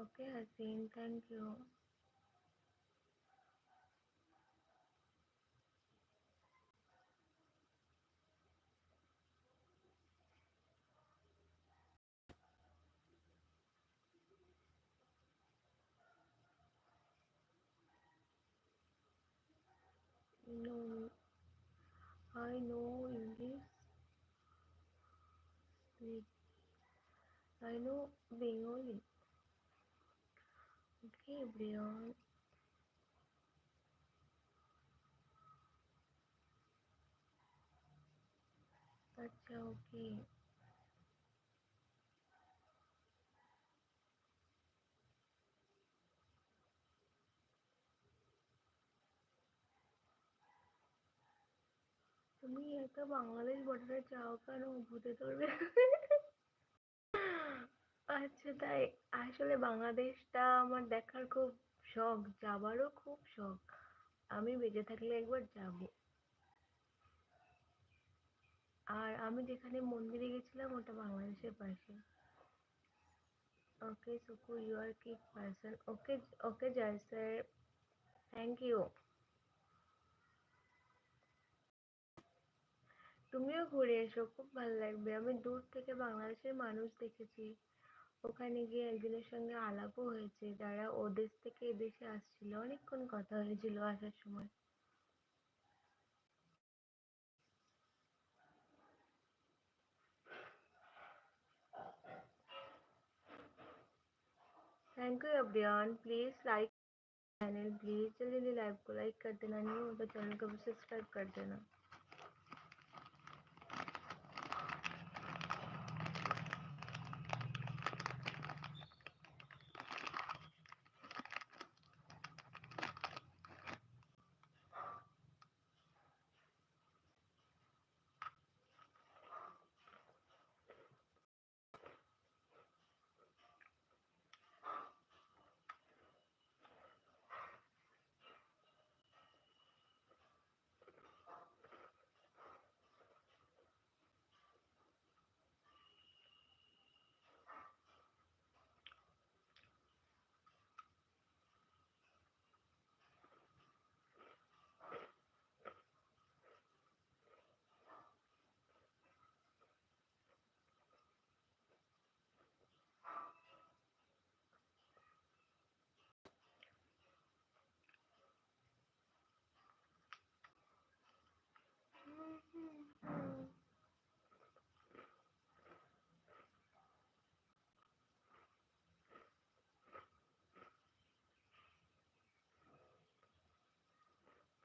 Okay, Haseem, thank you. No, I know English. I know Bengali. Okay, Brian. अच्छा okay তুমি একটা বাংলাদেশ বর্ডারে যাও কেন ভূতে ধরবে আচ্ছা তাই আসলে বাংলাদেশটা আমার দেখার খুব শখ, যাবারও খুব শখ। আমি বেঁচে থাকলে একবার যাব। আর আমি যেখানে মন্দিরে গেছিলাম, ওটা বাংলাদেশের পাশে। ওকে, Suku you are key person okay okay, Joy sir thank you তুমিও ঘুরে এসো, খুব ভালো লাগবে। আমি দূর থেকে বাংলাদেশের মানুষ দেখেছি। ওখানে গিয়ে একজনের সঙ্গে আলাপও হয়েছে যারা ও দেশ থেকে এদেশে আসছিল অনেকক্ষণ কথা হয়েছিল আসার সময় thank you everyone please like channel please जल्दी जल्दी लाइव को लाइक कर देना नहीं हो तो चैनल को भी सब्सक्राइब कर देना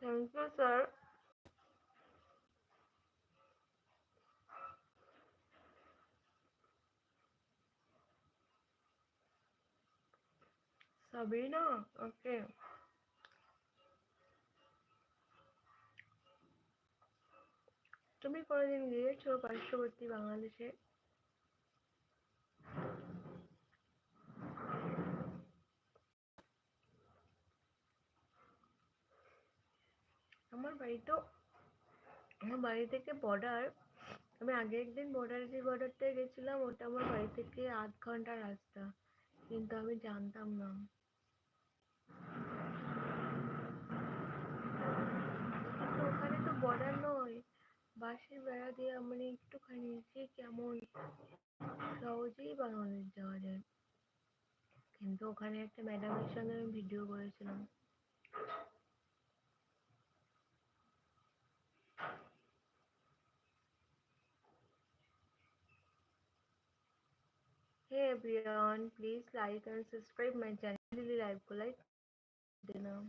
Thank you sir Sabrina? Okay তুমি কোনোদিন গিয়েছো পার্শ্ববর্তী বাংলাদেশে বাড়ি তো আমার বাড়ি থেকে বর্ডার আমি আগে একদিন বর্ডারে যে বর্ডারটায় গেছিলাম, ওটা আমার বাড়ি থেকে আধ ঘণ্টা রাস্তা, কিন্তু আমি জানতাম না। ওখানে তো বর্ডার নয় বাঁশের বেড়া দিয়ে মানে একটুখানি যে কেমন, সহজেই বাংলাদেশ যাওয়া যায়। কিন্তু ওখানে একটা ম্যাডামের সঙ্গে আমি ভিডিও করেছিলাম। Hey everyone, please like and subscribe my channel Lily like. Collide dinner.